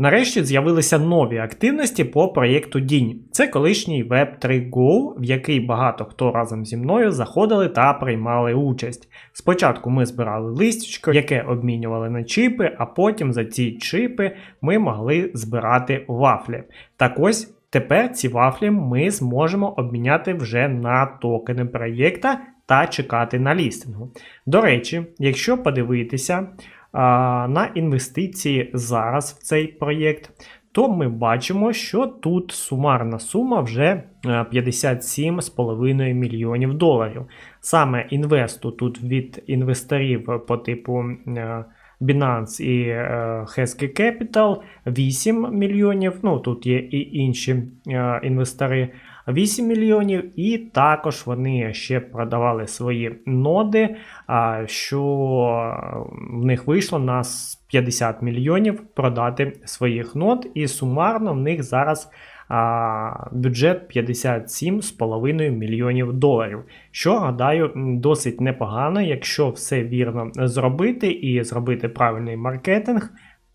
Нарешті з'явилися нові активності по проєкту Дінь. Це колишній Web3 Go, в який багато хто разом зі мною заходили та приймали участь. Спочатку ми збирали листячко, яке обмінювали на чипи, а потім за ці чипи ми могли збирати вафлі. Так ось тепер ці вафлі ми зможемо обміняти вже на токени проєкта та чекати на лістингу. До речі, якщо подивитися на інвестиції зараз в цей проєкт, то ми бачимо, що тут сумарна сума вже е, 57,5 мільйонів доларів. Саме інвесту тут від інвесторів по типу е, Binance і е, Hesky Capital 8 мільйонів. Ну тут є і інші е, інвестори. 8 мільйонів, і також вони ще продавали свої ноди, що в них вийшло на 50 мільйонів продати своїх нод, і сумарно в них зараз бюджет 57,5 мільйонів доларів. Що гадаю, досить непогано, якщо все вірно зробити і зробити правильний маркетинг.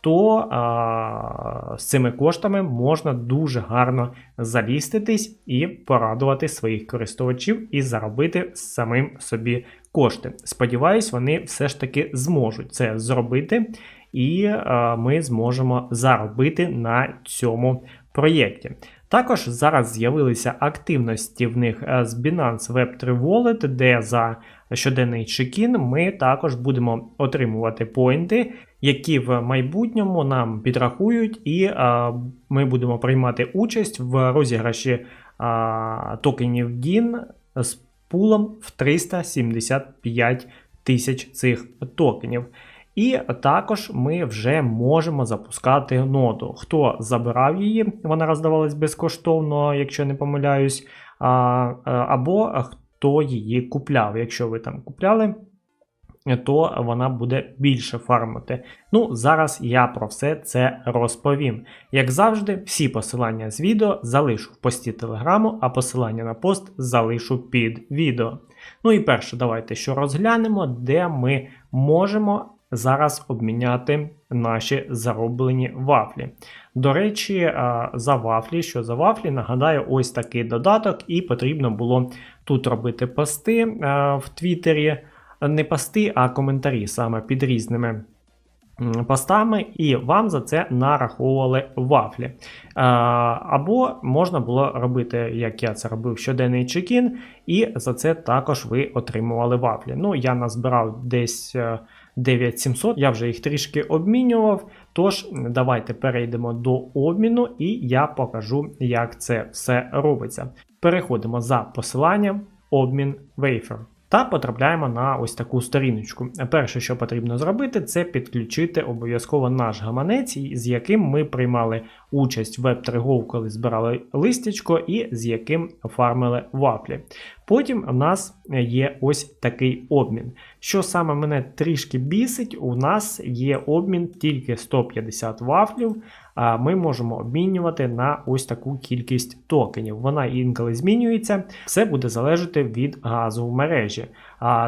То а, з цими коштами можна дуже гарно заліститись і порадувати своїх користувачів і заробити самим собі кошти. Сподіваюсь, вони все ж таки зможуть це зробити, і а, ми зможемо заробити на цьому проєкті. Також зараз з'явилися активності в них е, з Binance Web3 Wallet, де за щоденний чекін ми також будемо отримувати поінти, які в майбутньому нам підрахують, і ми будемо приймати участь в розіграші токенів DIN з пулом в 375 тисяч цих токенів. І також ми вже можемо запускати ноду. Хто забирав її, вона роздавалась безкоштовно, якщо не помиляюсь, або хто її купляв. Якщо ви там купляли, то вона буде більше фармити. Ну, зараз я про все це розповім. Як завжди, всі посилання з відео залишу в пості телеграму, а посилання на пост залишу під відео. Ну і перше, давайте що розглянемо, де ми можемо зараз обміняти наші зароблені вафлі. До речі, за вафлі, що за вафлі, нагадаю, ось такий додаток, і потрібно було тут робити пости в Твіттері. Не пости, а коментарі саме під різними постами, і вам за це нараховували вафлі. Або можна було робити, як я це робив, щоденний чекін, і за це також ви отримували вафлі. Ну, я назбирав десь. е, 9700, я вже їх трішки обмінював. Тож, давайте перейдемо до обміну, і я покажу, як це все робиться. Переходимо за посиланням обмін Wafer. Та потрапляємо на ось таку сторіночку. Перше, що потрібно зробити, це підключити обов'язково наш гаманець, з яким ми приймали участь в веб-3GO, коли збирали листячко, і з яким фармили вафлі. Потім у нас є ось такий обмін. Що саме мене трішки бісить, у нас є обмін тільки 150 вафлів. А ми можемо обмінювати на ось таку кількість токенів. Вона інколи змінюється, все буде залежати від газу в мережі.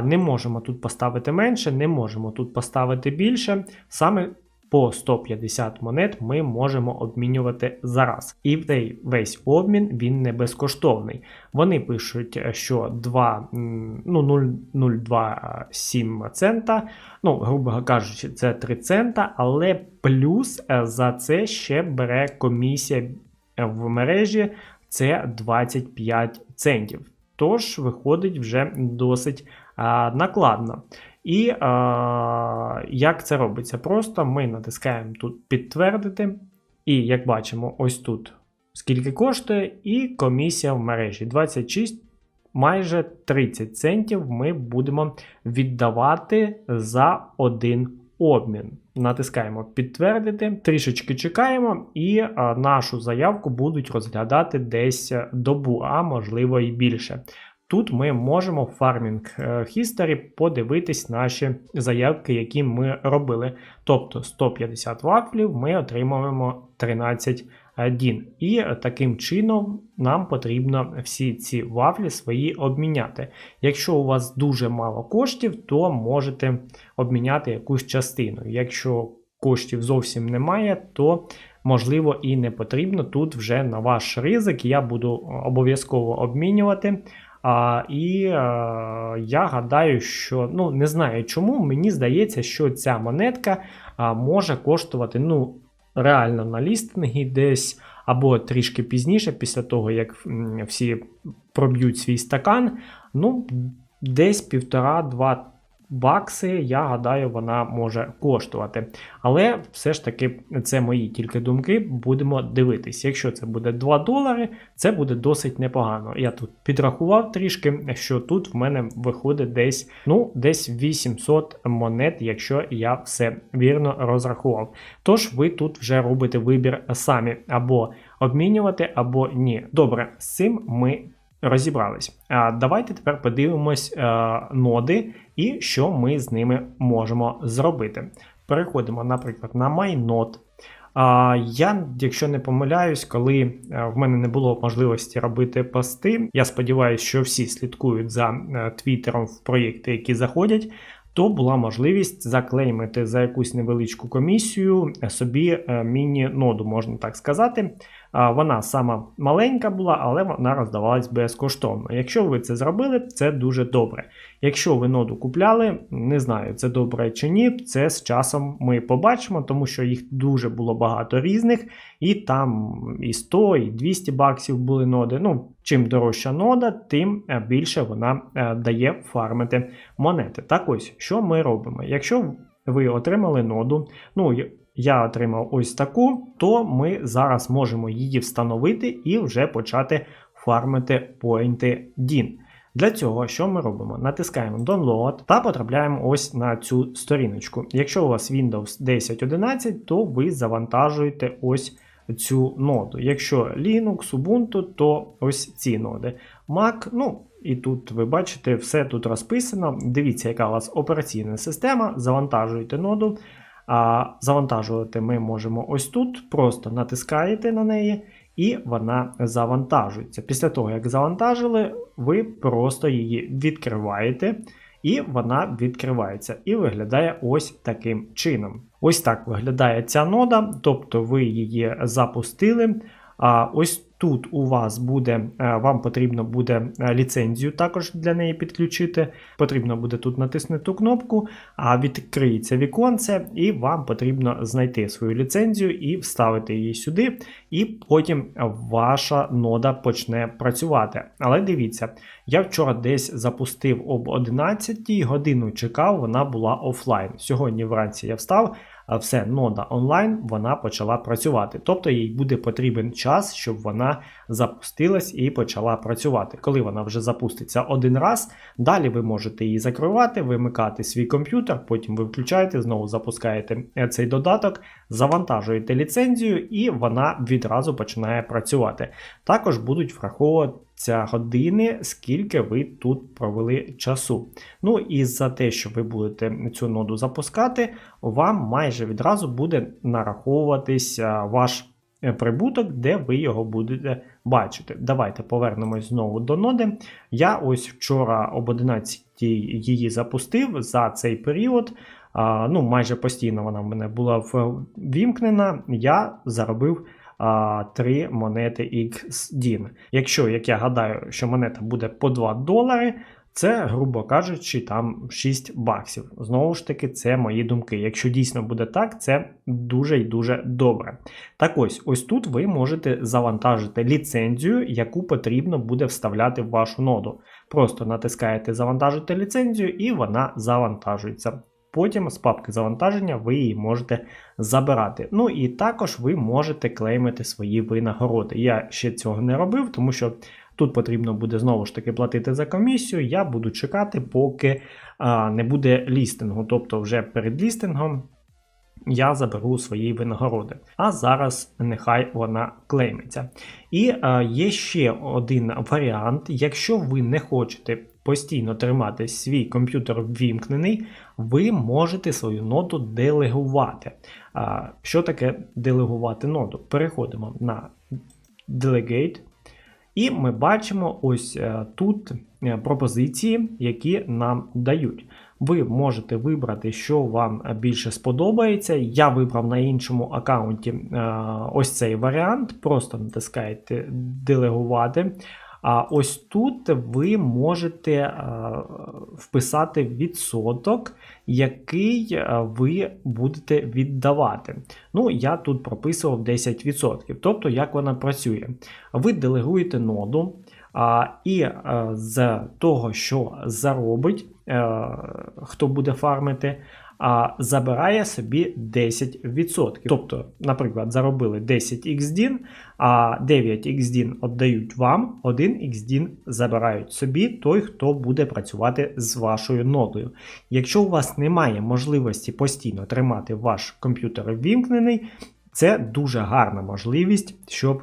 Не можемо тут поставити менше, не можемо тут поставити більше. Саме по 150 монет ми можемо обмінювати зараз. І цей весь обмін він не безкоштовний. Вони пишуть, що 2, ну, 0,027 цента, ну, грубо кажучи, це 3 цента, але плюс е, за це ще бере комісія е, в мережі це 25 центів. Тож виходить вже досить а, накладно. І а, як це робиться? Просто ми натискаємо тут підтвердити. І як бачимо, ось тут скільки коштує, і комісія в мережі 26, майже 30 центів ми будемо віддавати за один обмін. Натискаємо підтвердити, трішечки чекаємо, і а, нашу заявку будуть розглядати десь е, добу, а можливо і більше. Тут ми можемо в Farming е, History подивитись наші заявки, які ми робили. Тобто 150 вафлів ми отримуємо 13 дін. І таким чином нам потрібно всі ці вафлі свої обміняти. Якщо у вас дуже мало коштів, то можете обміняти якусь частину. Якщо коштів зовсім немає, то можливо і не потрібно. Тут вже на ваш ризик я буду обов'язково обмінювати. А, І а, я гадаю, що ну не знаю чому, мені здається, що ця монетка а, може коштувати ну, реально на лістингі десь або трішки пізніше, після того, як всі проб'ють свій стакан. Ну, десь півтора-два бакси, я гадаю, вона може коштувати. Але все ж таки, це мої тільки думки. Будемо дивитись. Якщо це буде 2 долари, це буде досить непогано. Я тут підрахував трішки, що тут в мене виходить десь ну, десь 800 монет, якщо я все вірно розрахував. Тож ви тут вже робите вибір самі або обмінювати, або ні. Добре, з цим ми розібрались. Давайте тепер подивимось е, ноди і що ми з ними можемо зробити. Переходимо, наприклад, на MyNode. Я, якщо не помиляюсь, коли е, в мене не було можливості робити пости, я сподіваюся, що всі слідкують за е, твіттером в проєкти, які заходять, то була можливість заклеймити за якусь невеличку комісію собі міні-ноду, можна так сказати. Вона сама маленька була, але вона роздавалась безкоштовно. Якщо ви це зробили, це дуже добре. Якщо ви ноду купляли, не знаю, це добре чи ні, це з часом ми побачимо, тому що їх дуже було багато різних, і там і 100, і 200 баксів були ноди. Ну, чим дорожча нода, тим е, більше вона е, дає фармити монети. Так ось, що ми робимо? Якщо ви отримали ноду, ну я отримав ось таку, то ми зараз можемо її встановити і вже почати фармити поінти DIN. Для цього, що ми робимо? Натискаємо Download та потрапляємо ось на цю сторіночку. Якщо у вас Windows 10.11, то ви завантажуєте ось цю ноду. Якщо Linux, Ubuntu, то ось ці ноди. Mac, ну. І тут ви бачите, все тут розписано. Дивіться, яка у вас операційна система. Завантажуєте ноду. А Завантажувати ми можемо ось тут. Просто натискаєте на неї, і вона завантажується. Після того, як завантажили, ви просто її відкриваєте, і вона відкривається. І виглядає ось таким чином. Ось так виглядає ця нода, тобто ви її запустили. А ось тут у вас буде, е, вам потрібно буде е, ліцензію також для неї підключити. Потрібно буде тут натиснути ту кнопку, а відкриється віконце, і вам потрібно знайти свою ліцензію і вставити її сюди, і потім ваша нода почне працювати. Але дивіться, я вчора десь запустив об 11 годину чекав, вона була офлайн. Сьогодні вранці я встав все нода онлайн вона почала працювати. Тобто їй буде потрібен час, щоб вона запустилась і почала працювати. Коли вона вже запуститься один раз, далі ви можете її закривати, вимикати свій комп'ютер, потім ви включаєте, знову запускаєте цей додаток, завантажуєте ліцензію, і вона відразу починає працювати. Також будуть враховувати ця години, скільки ви тут провели часу. Ну і за те, що ви будете цю ноду запускати, вам майже відразу буде нараховуватися ваш е, прибуток, де ви його будете бачити. Давайте повернемось знову до ноди. Я ось вчора об 11 її запустив за цей період. Ну, майже постійно вона в мене була ввімкнена, я заробив 3 монети XDIN. Якщо, як я гадаю, що монета буде по 2 долари, це, грубо кажучи, там 6 баксів. Знову ж таки, це мої думки. Якщо дійсно буде так, це дуже і дуже добре. Так ось, ось тут ви можете завантажити ліцензію, яку потрібно буде вставляти в вашу ноду. Просто натискаєте Завантажити ліцензію, і вона завантажується. Потім з папки завантаження ви її можете забирати. Ну і також ви можете клеймити свої винагороди. Я ще цього не робив, тому що Тут потрібно буде знову ж таки платити за комісію. Я буду чекати, поки а, не буде лістингу. Тобто, вже перед лістингом я заберу свої винагороди. А зараз нехай вона клеймиться. І е, є ще один варіант: якщо ви не хочете постійно тримати свій комп'ютер ввімкнений, ви можете свою ноду делегувати. Що таке делегувати ноду? Переходимо на Delegate. І ми бачимо ось е, тут е, пропозиції, які нам дають. Ви можете вибрати, що вам більше сподобається. Я вибрав на іншому аккаунті е, ось цей варіант. Просто натискаєте делегувати. А ось тут ви можете вписати відсоток, який ви будете віддавати. Ну, я тут прописував 10%. Тобто, як вона працює. Ви делегуєте ноду, і з того, що заробить, е, хто буде фармити, а забирає собі 10%. Тобто, наприклад, заробили 10 XDIN, а 9 XDIN віддають вам, 1 XDIN забирають собі той, хто буде працювати з вашою нодою. Якщо у вас немає можливості постійно тримати ваш комп'ютер ввімкнений, це дуже гарна можливість, щоб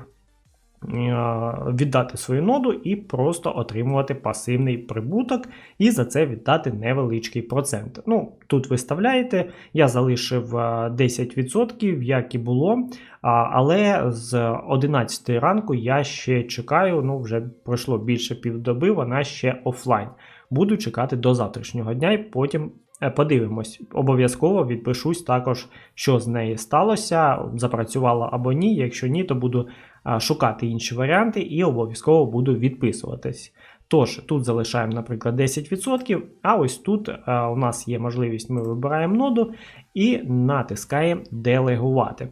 віддати свою ноду і просто отримувати пасивний прибуток, і за це віддати невеличкий процент. Ну, Тут виставляєте, я залишив 10%, е, як і було. Але з 11 ранку я ще чекаю, ну вже пройшло більше півдоби, вона ще офлайн. Буду чекати до завтрашнього дня і потім. Е, подивимось, обов'язково відпишусь також, що з неї сталося, запрацювала або ні. Якщо ні, то буду шукати інші варіанти і обов'язково буду відписуватись. Тож, тут залишаємо, наприклад, 10%, а ось тут у нас є можливість, ми вибираємо ноду і натискаємо делегувати.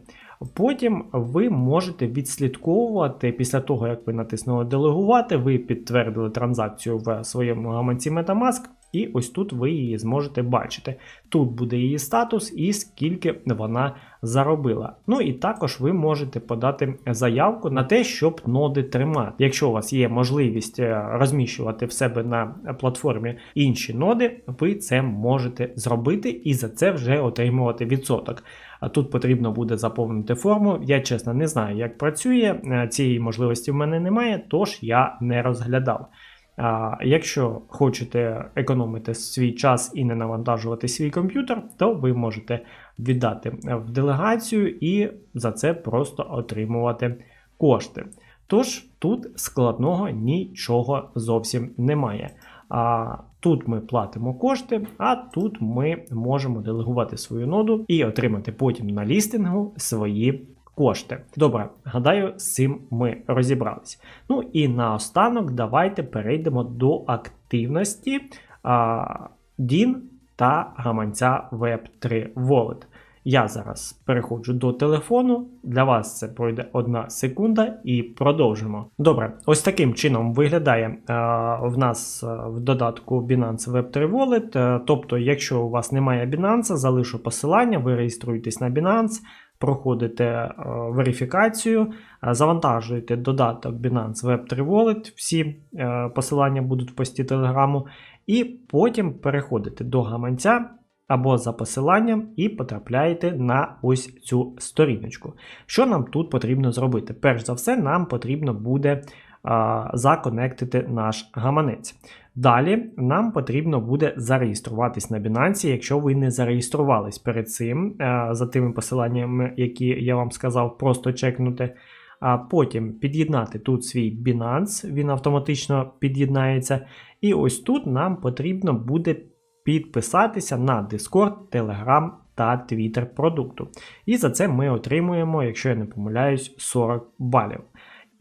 Потім ви можете відслідковувати після того, як ви натиснули делегувати, ви підтвердили транзакцію в своєму гаманці Metamask. І ось тут ви її зможете бачити. Тут буде її статус і скільки вона заробила. Ну і також ви можете подати заявку на те, щоб ноди тримати. Якщо у вас є можливість е, розміщувати в себе на платформі інші ноди, ви це можете зробити і за це вже отримувати відсоток. А тут потрібно буде заповнити форму. Я чесно не знаю, як працює. Е, цієї можливості в мене немає, тож я не розглядав. Якщо хочете економити свій час і не навантажувати свій комп'ютер, то ви можете віддати в делегацію і за це просто отримувати кошти. Тож тут складного нічого зовсім немає. А Тут ми платимо кошти, а тут ми можемо делегувати свою ноду і отримати потім на лістингу свої кошти. Добре, гадаю, з цим ми розібрались. Ну і наостанок давайте перейдемо до активності а, DIN та гаманця Web3 Wallet. Я зараз переходжу до телефону. Для вас це пройде одна секунда і продовжимо. Добре, ось таким чином виглядає е, в нас в додатку Binance Web3 Wallet. Е, тобто, якщо у вас немає Binance, залишу посилання, ви реєструєтесь на Binance проходите е, верифікацію, е, завантажуєте додаток Binance Web3 Wallet, всі е, посилання будуть в пості Телеграму, і потім переходите до гаманця. Або за посиланням і потрапляєте на ось цю сторіночку. Що нам тут потрібно зробити? Перш за все, нам потрібно буде законектити наш гаманець. Далі нам потрібно буде зареєструватись на Binance, якщо ви не зареєструвались перед цим, е, за тими посиланнями, які я вам сказав, просто чекнути. А потім під'єднати тут свій Binance, він автоматично під'єднається. І ось тут нам потрібно буде підписатися на Discord, Telegram та Twitter продукту. І за це ми отримуємо, якщо я не помиляюсь, 40 балів.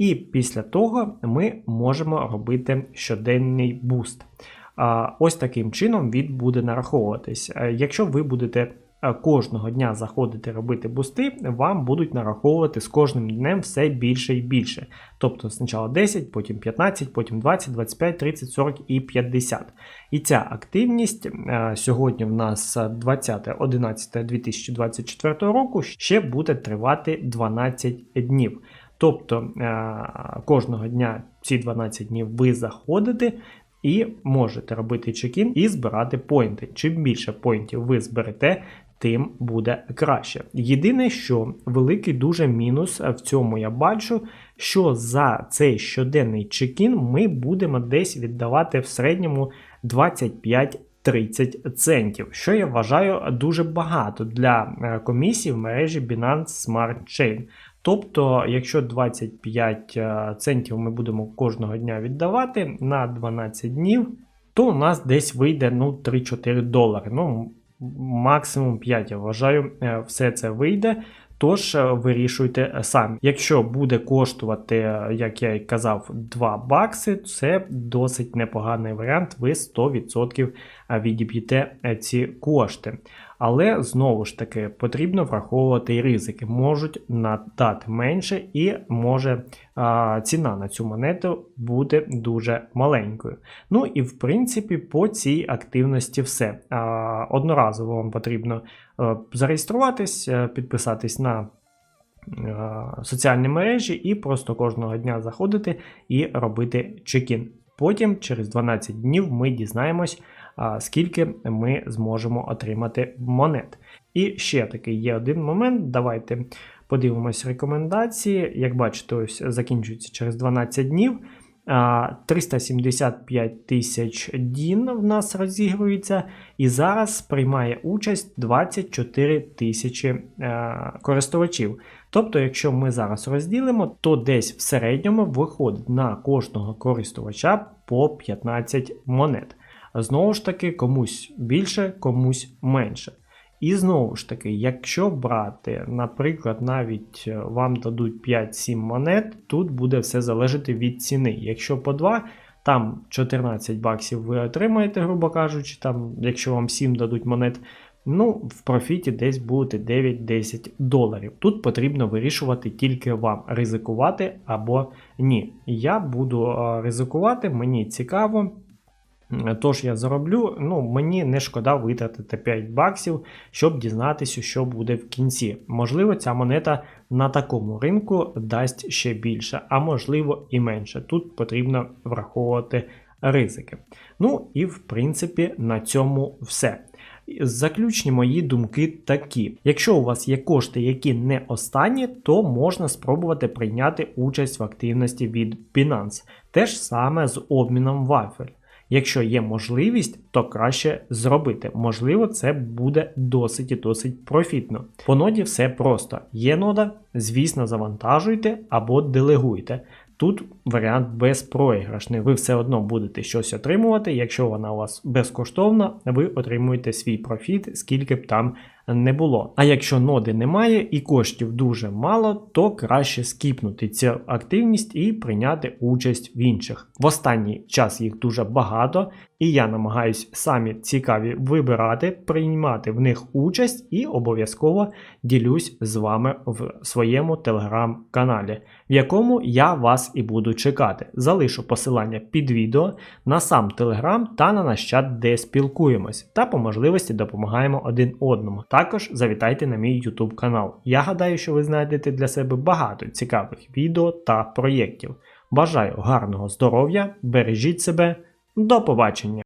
І після того ми можемо робити щоденний буст. Ось таким чином він буде нараховуватись. Е, якщо ви будете е, кожного дня заходити робити бусти, вам будуть нараховувати з кожним днем все більше і більше. Тобто спочатку 10, потім 15, потім 20, 25, 30, 40 і 50. І ця активність е, сьогодні в нас 20.11.2024 року ще буде тривати 12 днів. Тобто е, кожного дня ці 12 днів ви заходите і можете робити чекін і збирати поінти. Чим більше поінтів ви зберете, тим буде краще. Єдине, що великий дуже мінус в цьому я бачу, що за цей щоденний чекін ми будемо десь віддавати в середньому 25-30 центів, що я вважаю дуже багато для е, комісії в мережі Binance Smart Chain. Тобто, якщо 25 е, центів ми будемо кожного дня віддавати на 12 днів, то у нас десь вийде ну, 3-4 долари. Ну, максимум 5, я вважаю, е, все це вийде. Тож е, вирішуйте самі. Якщо буде коштувати, як я і казав, 2 бакси, це досить непоганий варіант. Ви 100% відіб'єте ці кошти. Але знову ж таки потрібно враховувати ризики. Можуть надати менше, і може а, ціна на цю монету буде дуже маленькою. Ну і в принципі по цій активності все. А, одноразово вам потрібно е, зареєструватись, е, підписатись на е, соціальні мережі і просто кожного дня заходити і робити чекін. Потім, через 12 днів, ми дізнаємось, скільки ми зможемо отримати монет. І ще такий є один момент. Давайте подивимось рекомендації. Як бачите, ось закінчується через 12 днів. 375 тисяч дін в нас розігрується, і зараз приймає участь 24 тисячі е, користувачів. Тобто, якщо ми зараз розділимо, то десь в середньому виходить на кожного користувача по 15 монет. Знову ж таки, комусь більше, комусь менше. І знову ж таки, якщо брати, наприклад, навіть е, вам дадуть 5-7 монет, тут буде все залежати від ціни. Якщо по 2, там 14 баксів ви отримаєте, грубо кажучи, там, якщо вам 7 дадуть монет, ну, в профіті десь будете 9-10 доларів. Тут потрібно вирішувати тільки вам, ризикувати або ні. Я буду е, ризикувати, мені цікаво. Тож я зароблю, ну мені не шкода витратити 5 баксів, щоб дізнатися, що буде в кінці. Можливо, ця монета на такому ринку дасть ще більше, а можливо і менше. Тут потрібно враховувати ризики. Ну і в принципі на цьому все. Заключні мої думки такі: якщо у вас є кошти, які не останні, то можна спробувати прийняти участь в активності від Binance. Те ж саме з обміном вафель. Якщо є можливість, то краще зробити. Можливо, це буде досить і досить профітно. По ноді все просто. Є нода, звісно, завантажуйте або делегуйте. Тут варіант безпроіграшний. Ви все одно будете щось отримувати. Якщо вона у вас безкоштовна, ви отримуєте свій профіт, скільки б там не було. А якщо ноди немає і коштів дуже мало, то краще скіпнути цю активність і прийняти участь в інших. В останній час їх дуже багато, і я намагаюсь самі цікаві вибирати, приймати в них участь і обов'язково ділюсь з вами в своєму телеграм-каналі, в якому я вас і буду чекати. Залишу посилання під відео на сам телеграм та на наш чат, де спілкуємось, та по можливості допомагаємо один одному. Також завітайте на мій YouTube канал. Я гадаю, що ви знайдете для себе багато цікавих відео та проєктів. Бажаю гарного здоров'я, бережіть себе, до побачення!